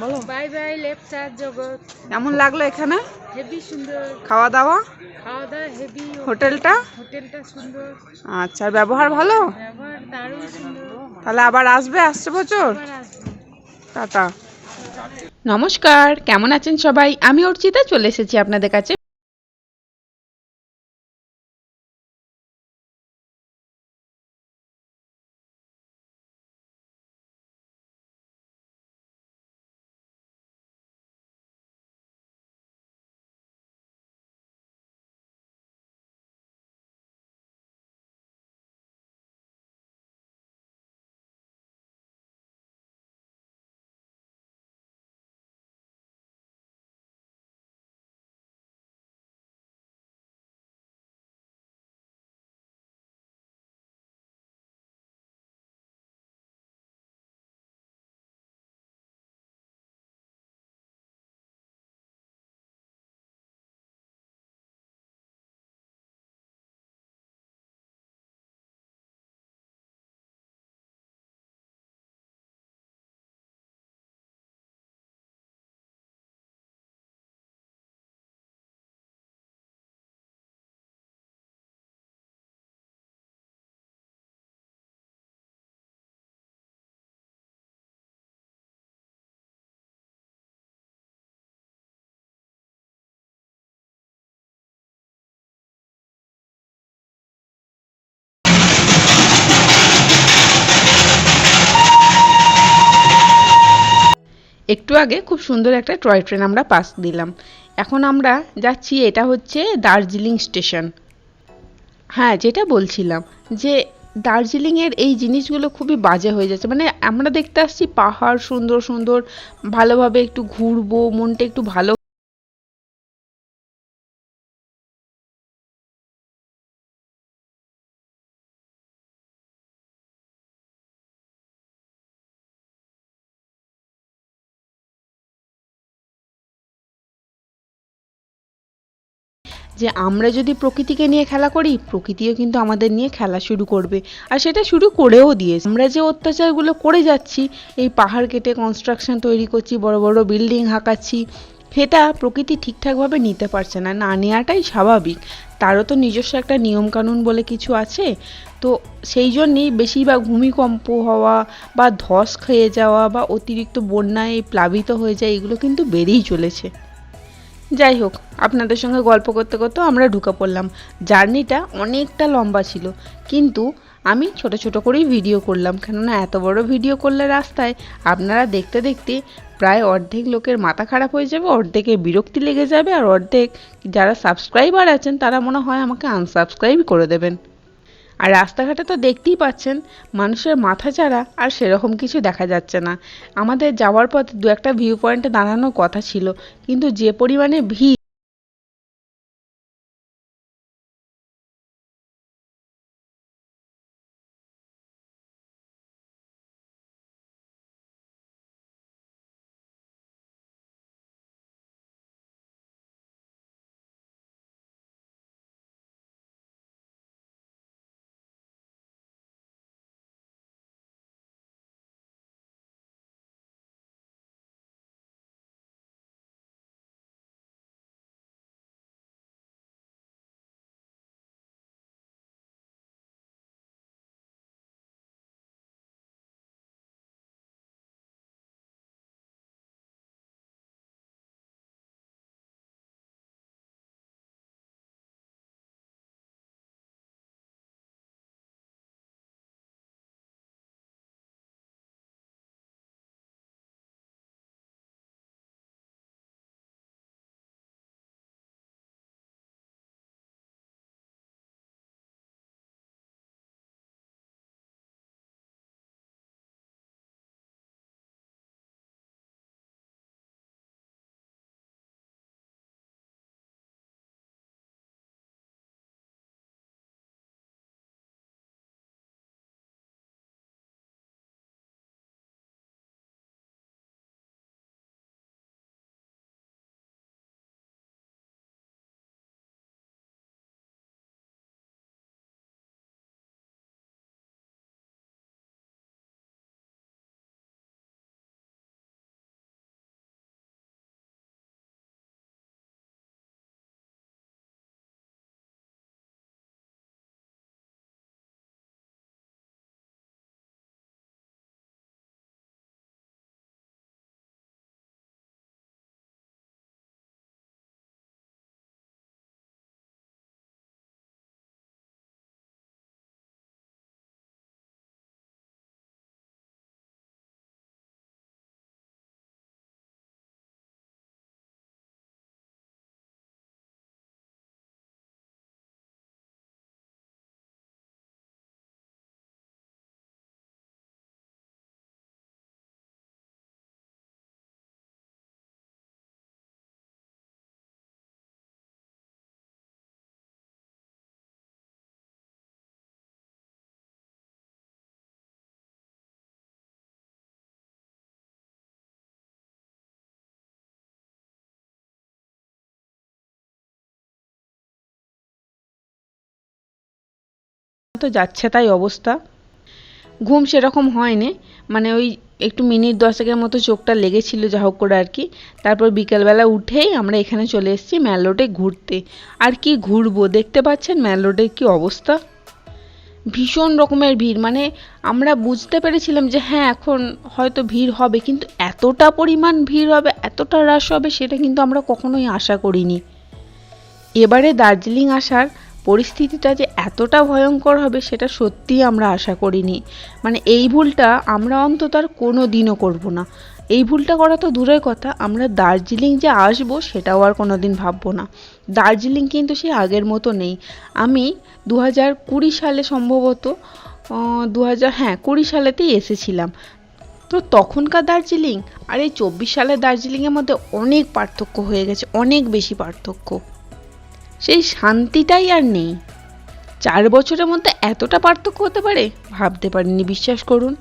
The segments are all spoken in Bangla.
বলো। বাই বাই লেপচার জগৎ। কেমন লাগল এখানে? হেভি সুন্দর। খাওয়া দাওয়া খাওয়া দাওয়া হেভি হোটেলটা? হোটেলটা সুন্দর। আচ্ছা আর ব্যবহার ভালো? ব্যবহার দারুণ সুন্দর। তাহলে আবার আসবে আসছে বছর টাটা। নমস্কার কেমন আছেন সবাই? আমি অর্চিতা চলে এসেছি আপনাদের কাছে একটু আগে খুব সুন্দর একটা টয় ট্রেন আমরা পাস দিলাম। এখন আমরা যাচ্ছি, এটা হচ্ছে দার্জিলিং স্টেশন। হ্যাঁ যেটা বলছিলাম যে দার্জিলিংয়ের এই জিনিসগুলো খুবই বাজে হয়ে যাচ্ছে। মানে আমরা দেখতে আসছি পাহাড় সুন্দর সুন্দর, ভালোভাবে একটু ঘুরবো, মনটা একটু ভালো যে আমরা যদি প্রকৃতিকে নিয়ে খেলা করি, প্রকৃতিও কিন্তু আমাদের নিয়ে খেলা শুরু করবে। আর সেটা শুরু করেও দিয়েছে। আমরা যে অত্যাচারগুলো করে যাচ্ছি, এই পাহাড় কেটে কনস্ট্রাকশন তৈরি করছি, বড় বড় বিল্ডিং হাঁকাচ্ছি, সেটা প্রকৃতি ঠিকঠাকভাবে নিতে পারছে না। না নেওয়াটাই স্বাভাবিক। তারও তো নিজস্ব একটা নিয়মকানুন বলে কিছু আছে। তো সেই জন্যেই বেশিরভাগ ভূমিকম্প হওয়া বা ধস খেয়ে যাওয়া বা অতিরিক্ত বন্যায় প্লাবিত হয়ে যায় এগুলো কিন্তু বেড়েই চলেছে। যাই হোক, আপনাদের সঙ্গে গল্প করতে করতে আমরা ঢুকে পড়লাম। জার্নিটা অনেকটা লম্বা ছিল, কিন্তু আমি ছোট ছোট করেই ভিডিও করলাম। কেননা এত বড় ভিডিও করলে রাস্তায় আপনারা দেখতে দেখতে প্রায় অর্ধেক লোকের মাথা খারাপ হয়ে যাবে অর্ধেকে বিরক্তি লেগে যাবে, আর অর্ধেক যারা সাবস্ক্রাইবার আছেন তারা মনে হয় আমাকে আনসাবস্ক্রাইব করে দেবেন। আর রাস্তাঘাটে তো দেখতেই পাচ্ছেন, মানুষের মাথা ছাড়া আর সেরকম কিছু দেখা যাচ্ছে না। আমাদের যাওয়ার পথে দু একটা ভিউ পয়েন্টে দাঁড়ানোর কথা ছিল, কিন্তু যে পরিমাণে ভিড় তো যাচ্ছে তাই অবস্থা। ঘুম সেরকম হয়নি মানে ওই একটু মিনিট দশেকের মতো চোখটা লেগেছিল যা হোক করে আর কি। তারপর বিকেলবেলা উঠেই আমরা এখানে চলে এসেছি ম্যাল রোডে ঘুরতে। আর কি ঘুরবো, দেখতে পাচ্ছেন ম্যাল রোডের কি অবস্থা? ভীষণ রকমের ভিড় মানে আমরা বুঝতে পেরেছিলাম যে হ্যাঁ এখন হয়তো ভিড় হবে, কিন্তু এতটা পরিমাণ ভিড় হবে, এতটা রাশ হবে, সেটা কিন্তু আমরা কখনোই আশা করিনি। এবারে দার্জিলিং আসার পরিস্থিতিটা যে এতটা ভয়ঙ্কর হবে সেটা সত্যিই আমরা আশা করিনি। মানে এই ভুলটা আমরা অন্তত আর কোনো দিনও করব না। এই ভুলটা করা তো দূরের কথা, আমরা দার্জিলিং যে আসব সেটাও আর কোনো দিন ভাববো না। দার্জিলিং কিন্তু সেই আগের মতো নেই। আমি দু হাজার কুড়ি সালে সম্ভবত দু হাজার হ্যাঁ কুড়ি সালেতেই এসেছিলাম। তো তখনকার দার্জিলিং আর এই চব্বিশ সালের দার্জিলিংয়ের মধ্যে অনেক পার্থক্য হয়ে গেছে, অনেক বেশি পার্থক্য। সেই শান্তিটাই আর নেই। চার বছরের মধ্যে এতটা পার্থক্য হতে পারে? ভাবতে পারিনি, বিশ্বাস করুন।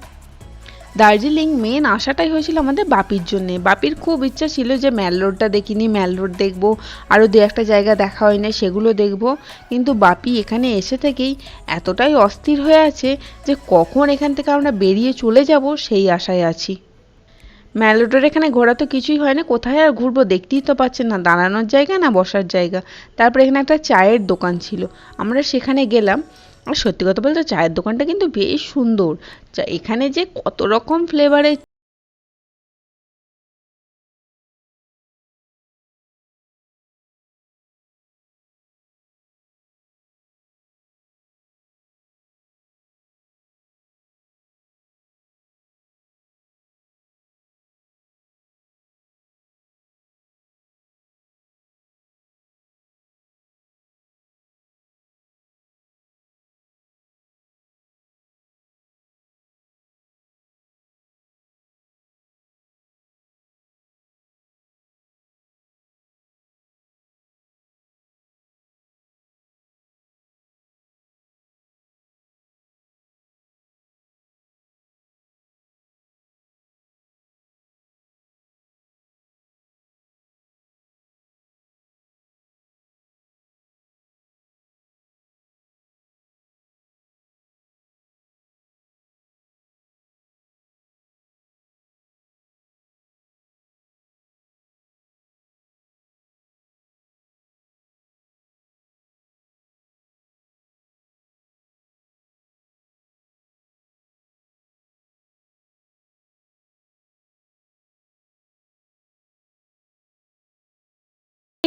দার্জিলিং মেন আশাটাই হয়েছিল আমাদের বাপির জন্যে। বাপির খুব ইচ্ছা ছিল যে ম্যাল রোডটা দেখিনি ম্যাল রোড দেখব আরও দু একটা জায়গা দেখা হয়নি সেগুলো দেখব। কিন্তু বাপি এখানে এসে থেকেই এতটাই অস্থির হয়ে আছে যে কখন এখান থেকে আমরা বেরিয়ে চলে যাব সেই আশায় আছি। ম্যাল রোডের এখানে ঘোরা তো কিছুই হয় না কোথায় আর ঘুরবো? দেখতেই তো পাচ্ছেন না, দাঁড়ানোর জায়গা না বসার জায়গা। তারপর এখানে একটা চায়ের দোকান ছিল। আমরা সেখানে গেলাম। আর সত্যি কথা বলতে চায়ের দোকানটা কিন্তু বেশ সুন্দর। এখানে যে কত রকম ফ্লেভারের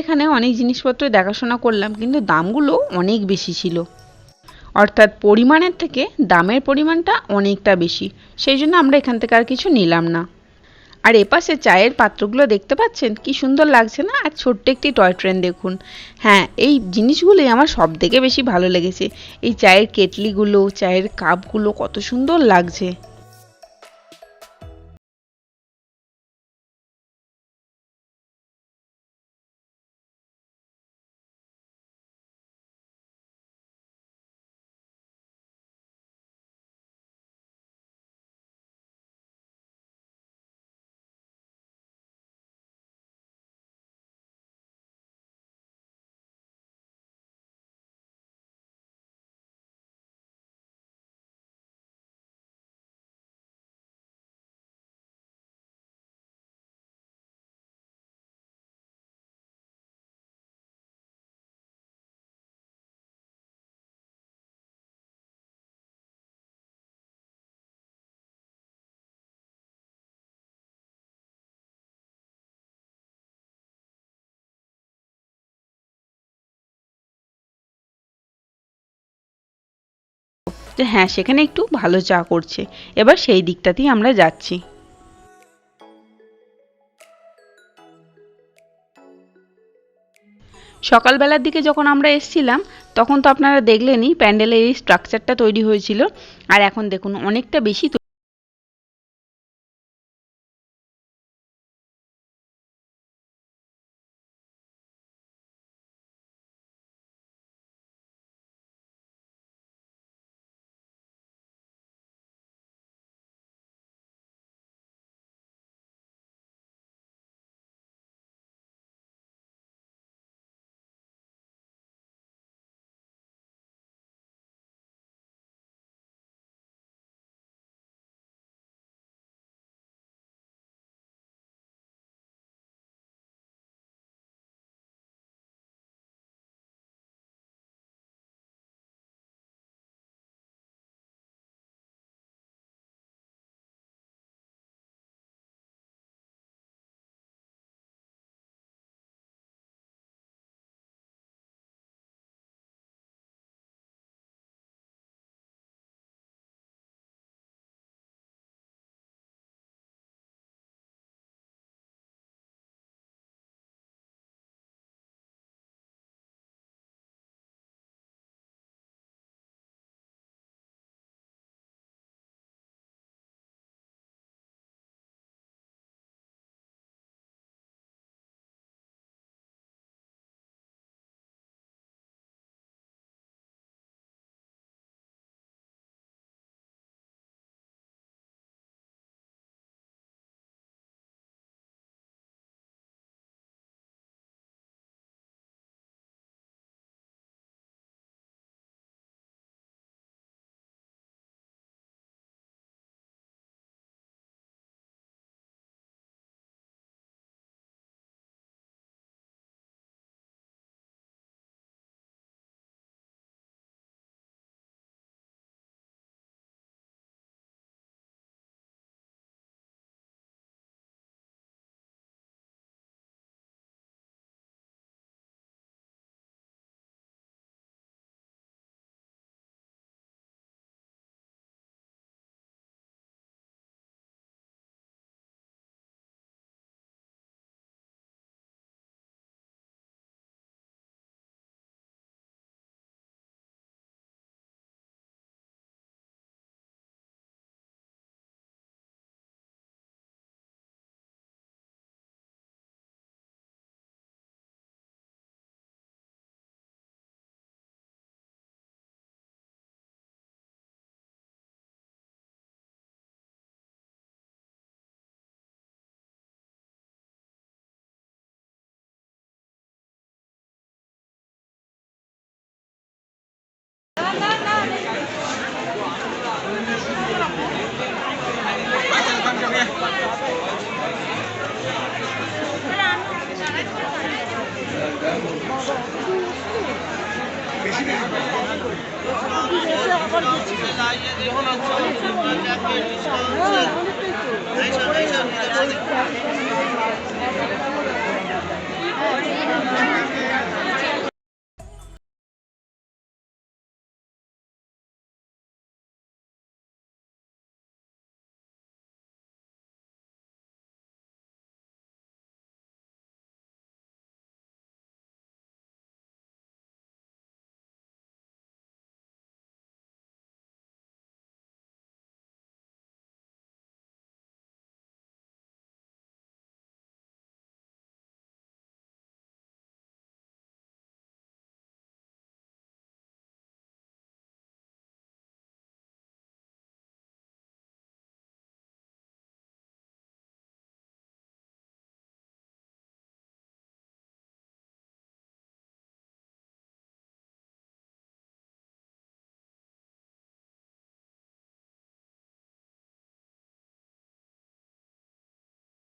এখানে অনেক জিনিসপত্র দেখাশোনা করলাম, কিন্তু দামগুলো অনেক বেশি ছিল। অর্থাৎ পরিমাণের থেকে দামের পরিমাণটা অনেকটা বেশি, সেই জন্য আমরা এখান থেকে আর কিছু নিলাম না। আর এপাশে চায়ের পাত্রগুলো দেখতে পাচ্ছেন? কি সুন্দর লাগছে না? আর ছোট্ট একটি টয় ট্রেন দেখুন। হ্যাঁ এই জিনিসগুলোই আমার সব থেকে বেশি ভালো লেগেছে। এই চায়ের কেটলিগুলো, চায়ের কাপগুলো কত সুন্দর লাগছে। যে হ্যাঁ সেখানে একটু ভালো চা করছে। এবার সেই দিকটাতেই আমরা যাচ্ছি। সকালবেলার দিকে যখন আমরা এসছিলাম, তখন তো আপনারা দেখলেনই প্যান্ডেলের এই স্ট্রাকচারটা তৈরি হয়েছিল। আর এখন দেখুন, অনেকটা বেশি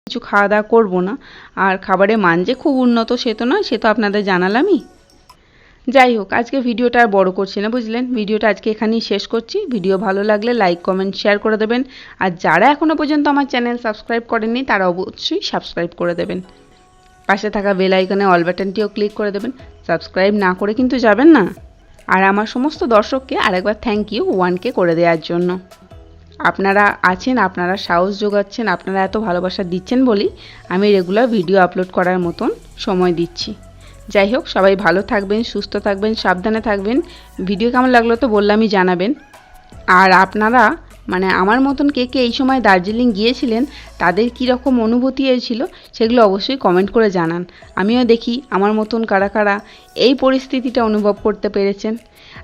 কিছু খাওয়া দাওয়া করব না। আর খাবারের মান যে খুব উন্নত সে তো নয়, সে তো আপনাদের জানালামই। যাই হোক, আজকে ভিডিওটা আর বড় করছি না, বুঝলেন? ভিডিওটা আজকে এখানেই শেষ করছি। ভিডিও ভালো লাগলে লাইক কমেন্ট শেয়ার করে দেবেন। আর যারা এখনও পর্যন্ত আমার চ্যানেল সাবস্ক্রাইব করেননি, তারা অবশ্যই সাবস্ক্রাইব করে দেবেন। পাশে থাকা বেল আইকনে অল বাটনটিও ক্লিক করে দেবেন। সাবস্ক্রাইব না করে কিন্তু যাবেন না। আর আমার সমস্ত দর্শককে আরেকবার থ্যাংক ইউ ওয়ানকে করে দেওয়ার জন্য। আপনারা আছেন, আপনারা সাহস যোগাচ্ছেন, আপনারা এত ভালোবাসা দিচ্ছেন বলেই আমি রেগুলার ভিডিও আপলোড করার মতন সময় দিচ্ছি। যাই হোক, সবাই ভালো থাকবেন, সুস্থ থাকবেন, সাবধানে থাকবেন। ভিডিও কেমন লাগল তো বললামই জানাবেন। আর আপনারা মানে আমার মতন কে কে এই সময় দার্জিলিং গিয়েছিলেন, তাদের কী রকম অনুভূতি হয়েছিল সেগুলো অবশ্যই কমেন্ট করে জানান। আমিও দেখি আমার মতন কারা কারা এই পরিস্থিতিটা অনুভব করতে পেরেছেন।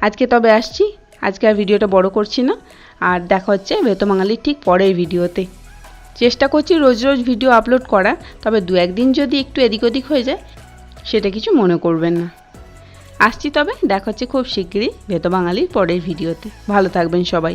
আজকে তবে আসছি, আজকে আর ভিডিওটা বড় করছি না। আর দেখা হচ্ছে বেতমাঙালির ঠিক পরের ভিডিওতে। চেষ্টা করছি রোজ রোজ ভিডিও আপলোড করা, তবে দু একদিন যদি একটু এদিক ওদিক হয়ে যায়, সেটা কিছু মনে করবেন না। আসছি তবে, দেখা হচ্ছে খুব শিগগিরই বেত বাঙালির পরের ভিডিওতে। ভালো থাকবেন সবাই।